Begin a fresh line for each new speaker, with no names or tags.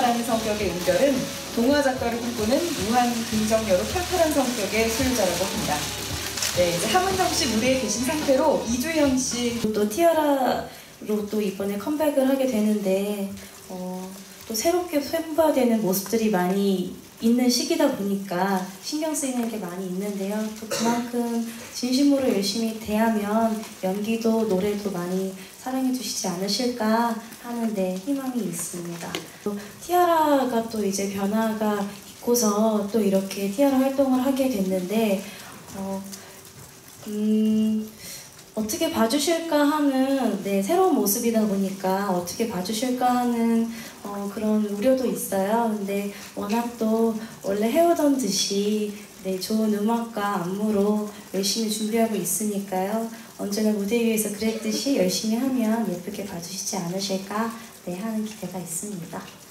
라는 성격의 은별은 동화 작가를 꿈꾸는 무한 긍정여로 털털한 성격의 소유자라고 합니다. 네, 이제 함은정 씨 무대에 계신 상태로 이주영
씨또 티아라로 또 이번에 컴백을 하게 되는데 어, 또 새롭게 선보여되는 모습들이 많이 있는 시기다 보니까 신경 쓰이는 게 많이 있는데요. 또 그만큼 진심으로 열심히 대하면 연기도 노래도 많이 사랑해 주시지 않으실까 하는데 희망이 있습니다. 또 티아라가 또 이제 변화가 있고서 또 이렇게 티아라 활동을 하게 됐는데 어, 음, 어떻게 봐주실까 하는 네, 새로운 모습이다 보니까 어떻게 봐주실까 하는 어, 그런 우려도 있어요. 근데 워낙 또 원래 해오던 듯이 네, 좋은 음악과 안무로 열심히 준비하고 있으니까요. 언제나 무대 위에서 그랬듯이 열심히 하면 예쁘게 봐주시지 않으실까 네, 하는 기대가 있습니다.